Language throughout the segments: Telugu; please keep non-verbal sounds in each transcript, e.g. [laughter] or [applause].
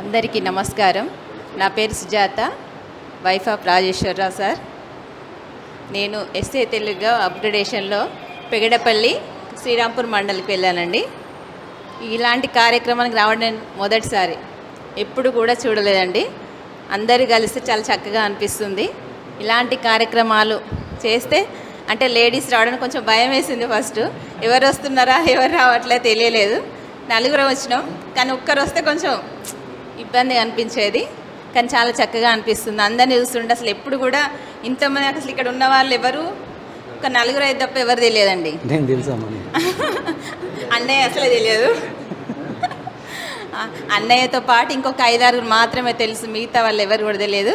అందరికీ నమస్కారం. నా పేరు Sujatha wife of Rajeshwar Rao sir. నేను ఎస్ఏ తెలుగు అప్గ్రేడేషన్లో పెగడపల్లి శ్రీరాంపూర్ మండలికి వెళ్ళానండి. ఇలాంటి కార్యక్రమానికి రావడం నేను మొదటిసారి. ఎప్పుడు కూడా చూడలేదండి. అందరు కలిస్తే చాలా చక్కగా అనిపిస్తుంది. ఇలాంటి కార్యక్రమాలు చేస్తే అంటే లేడీస్ రావడానికి కొంచెం భయం వేసింది ఫస్ట్. ఎవరు వస్తున్నారా ఎవరు రావట్లే తెలియలేదు. నలుగురం వచ్చినాం. కానీ ఒక్కరు వస్తే కొంచెం ఇబ్బంది అనిపించేది. కానీ చాలా చక్కగా అనిపిస్తుంది. అందరినీ చూస్తుంటే అసలు ఎప్పుడు కూడా ఇంతమంది అసలు ఇక్కడ ఉన్న వాళ్ళు ఎవరు? ఒక నలుగురు అయితే తప్ప ఎవరు తెలియదండి. నేను తెలుసామని [laughs] అన్నయ్య అసలే తెలియదు. [laughs] అన్నయ్యతో పాటు ఇంకొక ఐదారుగురు మాత్రమే తెలుసు. మిగతా వాళ్ళు ఎవరు కూడా తెలియదు.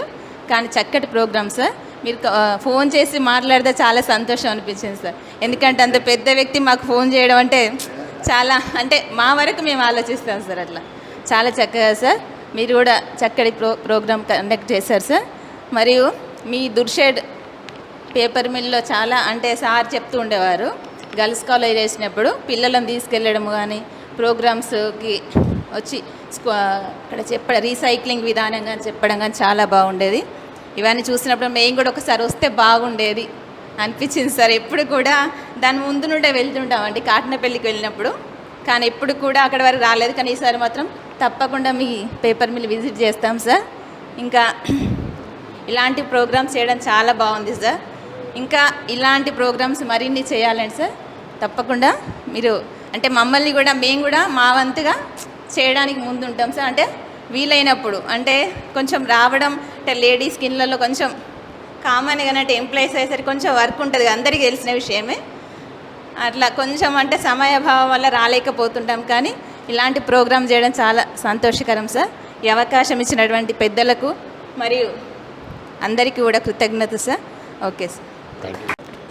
కానీ చక్కటి ప్రోగ్రామ్ సార్. మీరు ఫోన్ చేసి మాట్లాడితే చాలా సంతోషం అనిపించింది సార్. ఎందుకంటే అంత పెద్ద వ్యక్తి మాకు ఫోన్ చేయడం అంటే చాలా అంటే మా వరకు మేము ఆలోచిస్తాం సార్ అట్లా. చాలా చక్కగా సార్. మీరు కూడా చక్కటి ప్రో ప్రోగ్రామ్ కండక్ట్ చేశారు సార్. మరియు మీ దుర్షేడ్ పేపర్ మిల్లో చాలా అంటే సార్ చెప్తూ ఉండేవారు గర్ల్స్ కాలేజ్ చేసినప్పుడు పిల్లలను తీసుకెళ్ళడం కానీ ప్రోగ్రామ్స్కి వచ్చి స్కూ అక్కడ చెప్ప రీసైక్లింగ్ విధానం కానీ చెప్పడం కానీ చాలా బాగుండేది. ఇవన్నీ చూసినప్పుడు మేము కూడా ఒకసారి వస్తే బాగుండేది అనిపించింది సార్. ఎప్పుడు కూడా దాని ముందు నుండే వెళ్తుంటామండి కాటనపల్లికి వెళ్ళినప్పుడు. కానీ ఎప్పుడు కూడా అక్కడ వరకు రాలేదు. కానీ ఈసారి మాత్రం తప్పకుండా మీ పేపర్ మిల్ విజిట్ చేస్తాం సార్ ఇంకా ఇలాంటి ప్రోగ్రామ్స్ చేయడం చాలా బాగుంది సార్ ఇంకా ఇలాంటి ప్రోగ్రామ్స్ మరిన్ని చేయాలండి సార్ తప్పకుండా మీరు అంటే మమ్మల్ని కూడా మేము కూడా మా వంతుగా చేయడానికి ముందు ఉంటాం సార్ అంటే వీలైనప్పుడు అంటే కొంచెం రావడం అంటే లేడీస్ స్కిన్లలో కొంచెం కామన్గా అంటే ఎంప్లాయీస్ అయ్యేసరికి కొంచెం వర్క్ ఉంటుంది అందరికీ తెలిసిన విషయమే. అట్లా కొంచెం అంటే సమయభావం వల్ల రాలేకపోతుంటాం కానీ ఇలాంటి ప్రోగ్రామ్ చేయడం చాలా సంతోషకరం సార్. ఈ అవకాశం ఇచ్చినటువంటి పెద్దలకు మరియు అందరికీ కూడా కృతజ్ఞత సార్. Okay sir.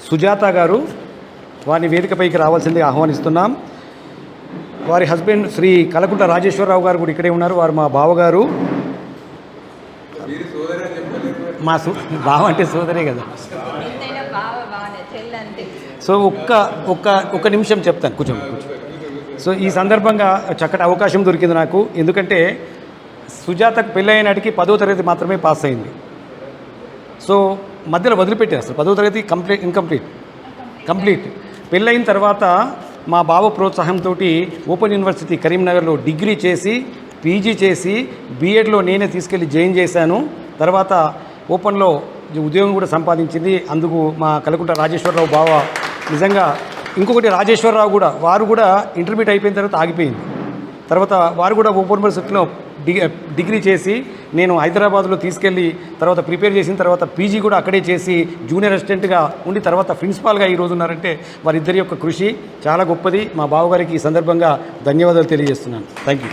సుజాత గారు వారిని వేదికపైకి రావాల్సిందిగా ఆహ్వానిస్తున్నాం. వారి హస్బెండ్ శ్రీ కలకుంట రాజేశ్వరరావు గారు కూడా ఇక్కడే ఉన్నారు. వారు మా బావగారు. మా సు బావ అంటే సోదరే కదా. సో ఒక్క ఒక్క ఒక్క నిమిషం చెప్తాను. కూర్చోండి కూర్చో సో ఈ సందర్భంగా చక్కటి అవకాశం దొరికింది నాకు. ఎందుకంటే సుజాతకు పెళ్ళైనాటికి పదో తరగతి మాత్రమే పాస్ అయింది. సో మధ్యలో వదిలిపెట్టారు అసలు. పదో తరగతి కంప్లీట్ ఇన్కంప్లీట్ కంప్లీట్. పెళ్ళైన తర్వాత మా బావ ప్రోత్సాహంతో ఓపెన్ యూనివర్సిటీ కరీంనగర్లో డిగ్రీ చేసి పీజీ చేసి బీఎడ్లో నేనే తీసుకెళ్ళి జాయిన్ చేశాను. తర్వాత ఓపెన్లో ఉద్యోగం కూడా సంపాదించింది. అందుకు మా కలకుంట రాజేశ్వరరావు బావ నిజంగా ఇంకొకటి రాజేశ్వరరావు కూడా వారు కూడా ఇంటర్మీడియట్ అయిపోయిన తర్వాత ఆగిపోయింది. తర్వాత వారు కూడా ఓపెన్ యూనివర్సిటీలో డిగ్రీ డిగ్రీ చేసి నేను హైదరాబాద్లో తీసుకెళ్ళి తర్వాత ప్రిపేర్ చేసిన తర్వాత పీజీ కూడా అక్కడే చేసి జూనియర్ అసిస్టెంట్గా ఉండి తర్వాత ప్రిన్సిపాల్గా ఈ రోజు ఉన్నారంటే వారిద్దరి యొక్క కృషి చాలా గొప్పది. మా బావగారికి ఈ సందర్భంగా ధన్యవాదాలు తెలియజేస్తున్నాను. థ్యాంక్ యూ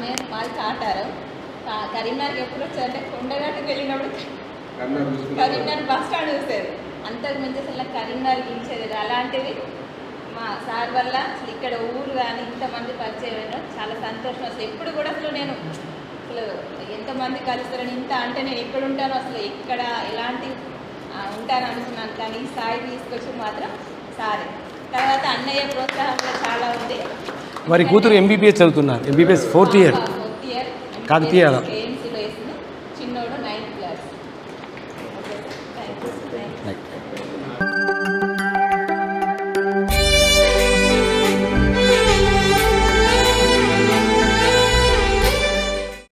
మేము మాది కాటారు కా- కరీంనగర్కి ఎప్పుడు వచ్చారంటే కొండగట్టుకు వెళ్ళినప్పుడు కరీంనగర్ బస్ స్టాండ్ చూసేది అంతకు మించి అసలు కరీంనగర్ గెలిచేది. అలాంటిది మా సార్ వల్ల అసలు ఇక్కడ ఊరు కానీ ఇంతమంది పరిచయం. చాలా సంతోషం. అసలు ఎప్పుడు కూడా అసలు నేను అసలు ఎంతమంది కలుస్తారని ఇంత అంటే నేను ఎక్కడ ఉంటానో అసలు ఎక్కడ ఎలాంటి ఉంటాను అనుకున్నాను. కానీ ఈ స్థాయి తీసుకొచ్చి మాత్రం సారే. తర్వాత అన్నయ్య ప్రోత్సాహం చాలా ఉంది. వారి కూతురు ఎంబీబీఎస్ చదువుతున్నారు. MBBS fourth year Kakatiya.